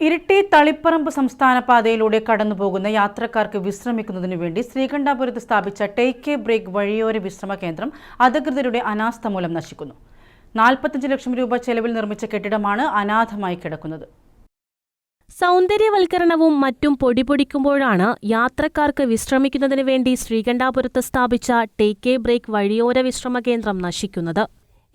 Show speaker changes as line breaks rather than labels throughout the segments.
ഇരിട്ടി തളിപ്പറമ്പ് സംസ്ഥാന പാതയിലൂടെ കടന്നുപോകുന്ന യാത്രക്കാർക്ക് വിശ്രമിക്കുന്നതിനു വേണ്ടി ശ്രീകണ്ഠാപുരത്ത് സ്ഥാപിച്ച ടേക്ക് എ ബ്രേക്ക് വഴിയോര വിശ്രമ കേന്ദ്രം അധികൃതരുടെ അനാസ്ഥ മൂലം നശിക്കുന്നു. നാൽപ്പത്തഞ്ച് ലക്ഷം രൂപ ചെലവിൽ നിർമ്മിച്ച കെട്ടിടമാണ് അനാഥമായി കിടക്കുന്നത്.
സൗന്ദര്യവൽക്കരണവും മറ്റും പൊടിപൊടിക്കുമ്പോഴാണ് യാത്രക്കാർക്ക് വിശ്രമിക്കുന്നതിന് വേണ്ടി ശ്രീകണ്ഠാപുരത്ത് സ്ഥാപിച്ച ടേക്ക് എ ബ്രേക്ക് വഴിയോര വിശ്രമ കേന്ദ്രം നശിക്കുന്നത്.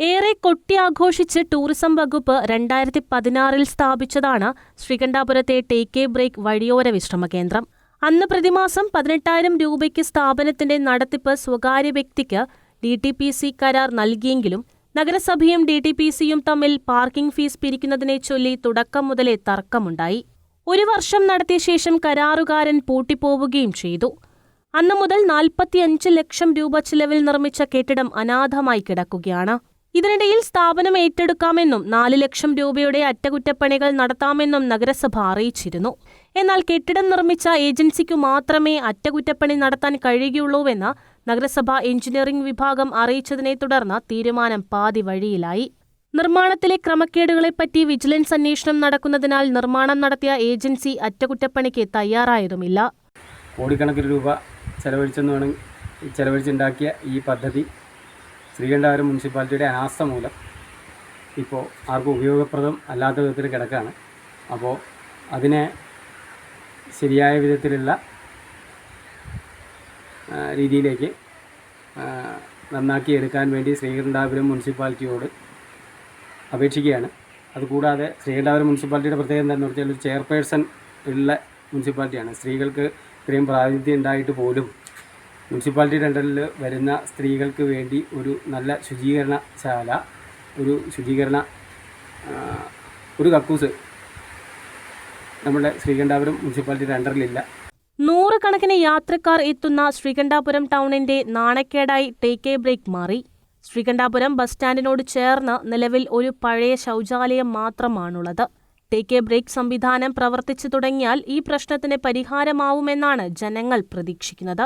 ഏറെ കൊട്ടിയാഘോഷിച്ച് ടൂറിസം വകുപ്പ് രണ്ടായിരത്തി പതിനാറിൽ സ്ഥാപിച്ചതാണ് ശ്രീകണ്ഠാപുരത്തെ ടേക്ക് എ ബ്രേക്ക് വഴിയോര വിശ്രമ കേന്ദ്രം അന്ന് പ്രതിമാസം പതിനെട്ടായിരം രൂപയ്ക്ക് സ്ഥാപനത്തിന്റെ നടത്തിപ്പ് സ്വകാര്യ വ്യക്തിക്ക് ഡി ടി പി സി കരാർ നൽകിയെങ്കിലും നഗരസഭയും ഡി ടി പി സിയും തമ്മിൽ പാർക്കിംഗ് ഫീസ് പിരിക്കുന്നതിനെ ചൊല്ലി തുടക്കം മുതലേ തർക്കമുണ്ടായി. ഒരു വർഷം നടത്തിയ ശേഷം കരാറുകാരൻ പൂട്ടിപ്പോവുകയും ചെയ്തു. അന്നു മുതൽ നാൽപ്പത്തിയഞ്ച് ലക്ഷം രൂപ ചിലവിൽ നിർമ്മിച്ച കെട്ടിടം അനാഥമായി കിടക്കുകയാണ്. ഇതിനിടയിൽ സ്ഥാപനം ഏറ്റെടുക്കാമെന്നും നാല് ലക്ഷം രൂപയുടെ അറ്റകുറ്റപ്പണികൾ നടത്താമെന്നും നഗരസഭ അറിയിച്ചിരുന്നു. എന്നാൽ കെട്ടിടം നിർമ്മിച്ച ഏജൻസിക്കു മാത്രമേ അറ്റകുറ്റപ്പണി നടത്താൻ കഴിയുകയുള്ളൂവെന്ന് നഗരസഭ എഞ്ചിനീയറിംഗ് വിഭാഗം അറിയിച്ചതിനെ തുടർന്ന് തീരുമാനം പാതി വഴിയിലായി. നിർമ്മാണത്തിലെ ക്രമക്കേടുകളെപ്പറ്റി വിജിലൻസ് അന്വേഷണം നടക്കുന്നതിനാൽ നിർമ്മാണം നടത്തിയ ഏജൻസി അറ്റകുറ്റപ്പണിക്ക് തയ്യാറായതുമില്ല
കോടിക്കണക്കിന് രൂപ ചെലവഴിച്ചെന്ന് വേണം ചെലവഴിച്ചുണ്ടാക്കിയ ഈ പദ്ധതി. ശ്രീകണ്ഠാപുരം മുനിസിപ്പാലിറ്റിയുടെ അനാസ്ഥ മൂലം ഇപ്പോൾ ആർക്കും ഉപയോഗപ്രദം അല്ലാത്ത വിധത്തിൽ കിടക്കുകയാണ് അപ്പോൾ അതിനെ ശരിയായ വിധത്തിലുള്ള രീതിയിലേക്ക് നന്നാക്കി എടുക്കാൻ വേണ്ടി ശ്രീകണ്ഠാപുരം മുനിസിപ്പാലിറ്റിയോട് അപേക്ഷിക്കുകയാണ്. അതുകൂടാതെ ശ്രീകണ്ഠാപുരം മുനിസിപ്പാലിറ്റിയുടെ പ്രത്യേകത എന്താണെന്ന് വെച്ചാൽ ഒരു ചെയർപേഴ്സൺ ഉള്ള മുനിസിപ്പാലിറ്റിയാണ്. സ്ത്രീകൾക്ക് ഇത്രയും പ്രാതിനിധ്യം ഉണ്ടായിട്ട് പോലും മുനിസിപ്പാലിറ്റിയുടെ ടെൻഡറിൽ വരുന്ന സ്ത്രീകൾക്ക് വേണ്ടി ഒരു നല്ല ശുചീകരണശാല ഒരു ശുചീകരണ ഒരു കക്കൂസ് നമ്മുടെ ശ്രീകണ്ഠാപുരം മുനിസിപ്പാലിറ്റി ടെൻഡറിലില്ല
നൂറുകണക്കിന് യാത്രക്കാർ എത്തുന്ന ശ്രീകണ്ഠാപുരം ടൗണിന്റെ നാണക്കേടായി ടേക്ക് എ ബ്രേക്ക് മാറി. ശ്രീകണ്ഠാപുരം ബസ് സ്റ്റാൻഡിനോട് ചേർന്ന് നിലവിൽ ഒരു പഴയ ശൗചാലയം മാത്രമാണുള്ളത്. ടേക്ക് എ ബ്രേക്ക് സംവിധാനം പ്രവർത്തിച്ചു തുടങ്ങിയാൽ ഈ പ്രശ്നത്തിന് പരിഹാരമാവുമെന്നാണ് ജനങ്ങൾ പ്രതീക്ഷിക്കുന്നത്.